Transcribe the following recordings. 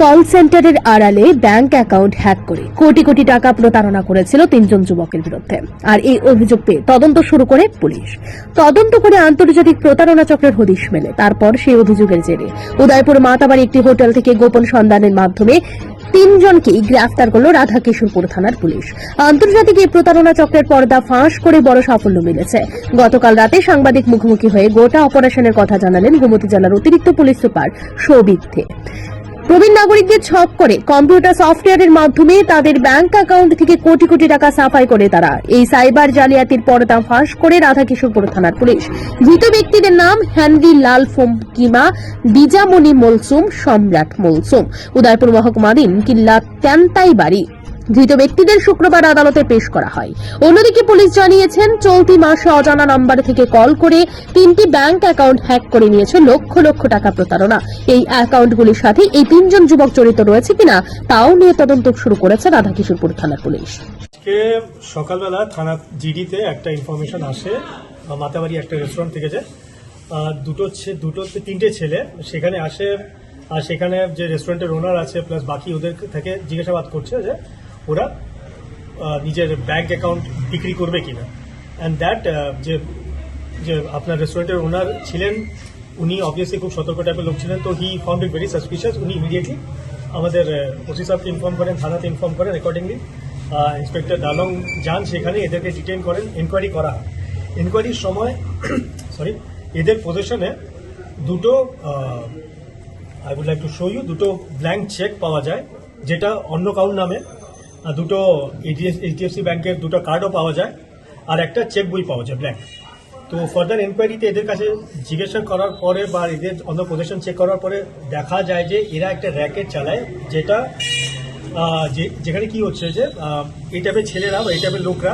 Call সেন্টারের আড়ালে bank account hack করে কোটি কোটি টাকা প্রতারণা করেছিল তিনজন যুবকের বিরুদ্ধে। আর এই অভিযোগ পেয়ে তদন্ত শুরু করে পুলিশ। তদন্ত করে আন্তর্জাতিক প্রতারণা চক্রের হদিশ মেলে। তারপর সেই অভিযোগের জেরে উদয়পুর মাতাবাড়ি একটি হোটেল থেকে গোপন সন্ধানের মাধ্যমে তিনজনকেই গ্রেফতার করল রাধাকিশোরপুর থানার পুলিশ। আন্তর্জাতিক এই প্রতারণা চক্রের পর্দা ফাঁস করে বড় সাফল্য মিলেছে। গতকাল রাতে সাংবাদিক মুখোমুখি হয়ে গোটা অপারেশনের কথা জানালেন গোমতী জেলার অতিরিক্ত পুলিশ সুপার সৌভিক দে প্রবীণ নাগরিকদের ছক করে কম্পিউটার সফটওয়্যারের মাধ্যমে তাদের ব্যাংক অ্যাকাউন্ট থেকে কোটি কোটি টাকা সাফাই করে তারা। এই সাইবার জালিয়াতির পরদা ফাঁস করে রাধাকিশোরপুর থানার পুলিশ। ধৃত ব্যক্তিদের নাম হ্যানরি লাল কিমা বিজামণি মলসুম, সম্রাট মলসুম। উদয়পুর মহকুমাধীন কিল্লা ত্যান্তাই বাড়ি ধৃত ব্যক্তিদের শুক্রবার আদালতে পেশ করা হয়। অন্যদিকে পুলিশ জানিয়েছেন, চলতি মাসে অজানা নাম্বার থেকে কল করে তিনটি ব্যাংক অ্যাকাউন্ট হ্যাক করে নিয়েছে লক্ষ লক্ষ টাকা প্রতারণা। এই অ্যাকাউন্টগুলির সাথে এই তিনজন যুবক জড়িত রয়েছে কিনা, তাও নিয়ে তদন্ত শুরু করেছে রাধাকিশোরপুর থানার পুলিশ। সকালবেলা থানা জিডিতে একটা ইনফরমেশন আসে মাতাবাড়ি একটা রেস্টুরেন্ট থেকে যে দুটো দুটো তিনটে ছেলে সেখানে আসে, আর সেখানে যে রেস্টুরেন্টের ওনার আছে প্লাস বাকি ওদের থেকে জিজ্ঞাসাবাদ করছে যে ওরা নিজের ব্যাংক অ্যাকাউন্ট বিক্রি করবে কিনা। অ্যান্ড দ্যাট যে যে আপনার রেস্টুরেন্টের ওনার ছিলেন, উনি অবভিয়াসলি খুব সতর্ক টাইপের লোক ছিলেন। তো he found it very suspicious উনি ইমিডিয়েটলি আমাদের ওসি সাহেবকে ইনফর্ম করেন, থানাতে ইনফর্ম করেন অ্যাকর্ডিংলি ইন্সপেক্টর দালং যান, সেখানে এদেরকে ডিটেইন করেন এনকোয়ারি করা হয়। এনকোয়ারির সময় সরি এদের পজিশনে দুটো I would like to show you দুটো ব্ল্যাঙ্ক চেক পাওয়া যায়, যেটা অন্য কাউর নামে দুটো এইচডিএফসি ব্যাংকের দুটো কার্ডও পাওয়া যায় আর একটা চেক বই পাওয়া যায় ব্ল্যাঙ্ক তো ফার্দার এনকোয়ারিতে এদের কাছে জিজ্ঞাসা করার পরে বা এদের অন্য পজিশন চেক করার পরে দেখা যায় যে এরা একটা র্যাকেট চালায় যেটা যেখানে কি হচ্ছে যে এই টাইপের ছেলেরা বা এই টাইপের লোকরা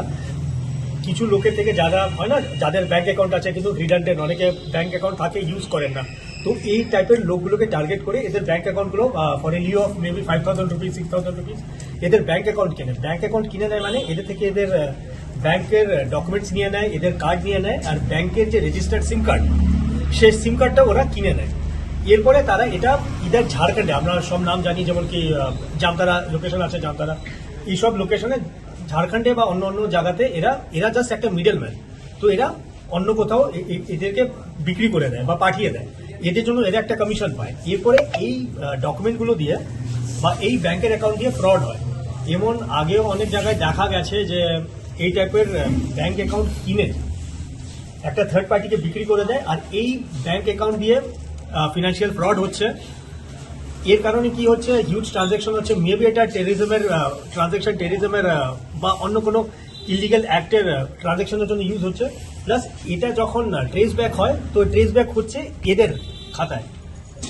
কিছু লোকের থেকে যারা হয় না, যাদের ব্যাঙ্ক অ্যাকাউন্ট আছে কিন্তু রিডান্ডেন্ট অনেকে ব্যাঙ্ক অ্যাকাউন্ট থাকে ইউজ করেন না। তো এই টাইপের লোকগুলোকে টার্গেট করে এদের bank অ্যাকাউন্টগুলো for a leo of maybe five thousand rupees six thousand rupees এদের ব্যাংক অ্যাকাউন্ট কেনে। ব্যাংক অ্যাকাউন্ট কিনে নেয় মানে এদের থেকে এদের ব্যাংকের ডকুমেন্টস নিয়ে নেয়, এদের কার্ড নিয়ে নেয়, আর ব্যাংকের যে রেজিস্টার্ড সিম কার্ড সেই সিম কার্ডটা ওরা কিনে নেয়। এরপরে তারা এটা ইদার ঝাড়খণ্ডে, আমরা সব নাম জানি, যেমন কি জামতারা লোকেশন আছে জামতারা। এইসব লোকেশনে ঝাড়খণ্ডে বা অন্য অন্য জায়গাতে এরা এরা জাস্ট একটা মিডল ম্যান তো এরা অন্য কোথাও এদেরকে বিক্রি করে দেয় বা পাঠিয়ে দেয়। এদের জন্য এরা একটা কমিশন পায়। এরপরে এই ডকুমেন্টগুলো দিয়ে বা এই ব্যাংকের অ্যাকাউন্ট দিয়ে ফ্রড হয়। এমন আগেও অনেক জায়গায় দেখা গেছে যে এই টাইপের ব্যাংক অ্যাকাউন্ট কিনে একটা থার্ড পার্টিকে বিক্রি করে দেয় আর এই ব্যাংক অ্যাকাউন্ট দিয়ে ফিনান্সিয়াল ফ্রড হচ্ছে। এর কারণে কি হচ্ছে? হিউজ ট্রানজেকশন হচ্ছে। মেবি এটা টেরিজমের ট্রানজেকশন টেরিজমের বা অন্য কোনো ইলিগাল অ্যাক্টের ট্রানজেকশনের জন্য ইউজ হচ্ছে। প্লাস এটা যখন ট্রেস ব্যাক হয়, তো ট্রেস ব্যাক হচ্ছে এদের খাতায়।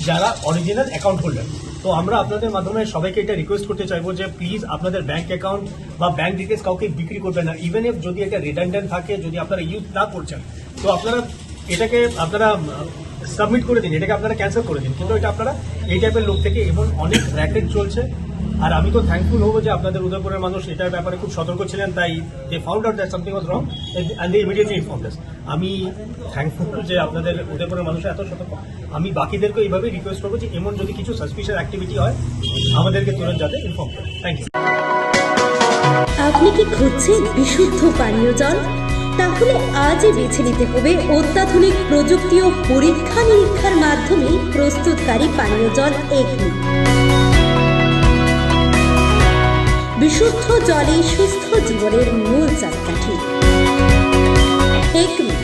যারা অরিজিনাল অ্যাকাউন্ট হোল্ডার তো আমরা আপনাদের মাধ্যমে সবাইকে এটা রিকোয়েস্ট করতে চাইব যে প্লিজ আপনাদের ব্যাংক অ্যাকাউন্ট বা ব্যাংক ডিটেলস কাউকে বিক্রি করবেন না। ইভেন ইফ যদি এটা রিডান্ডেন্ট থাকে, যদি আপনারা ইউজ না করছেন, তো আপনারা এটাকে আপনারা সাবমিট করে দিন। এটাকে আপনারা ক্যান্সেল করে দিন। কিন্তু এটা আপনারা এই টাইপের লোক থেকে এবং অনেক র্যাকেট চলছে। আর আমি তো থ্যাঙ্কফুল হব যে আপনাদের উদয়পুরের মানুষ এটার ব্যাপারে খুব সতর্ক ছিলেন, তাই they found out that something was wrong and they immediately inform আমি থ্যাঙ্কফুল যে আপনাদের উদয়পুরের মানুষ এত সতর্ক। আমি বাকিদেরকে এইভাবে রিকোয়েস্ট করব যে এমন যদি কিছু সাসপিশিয়াস অ্যাক্টিভিটি হয়, আমাদেরকে তুরন্ত যাতে ইনফর্ম করে। থ্যাংক ইউ আপনি কি খুঁজছেন বিশুদ্ধ পানীয় জল? তাহলে আজই বেছে নিতে হবে অত্যাধুনিক প্রযুক্তি ও পরীক্ষা নিরীক্ষার মাধ্যমে প্রস্তুতকারী পানীয় জল এগনি। বিশুদ্ধ জলে সুস্থ জীবনের মূল চাকাঠি। Acme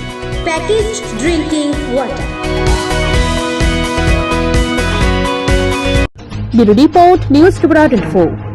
packaged drinking water bureau report news টুবরা twenty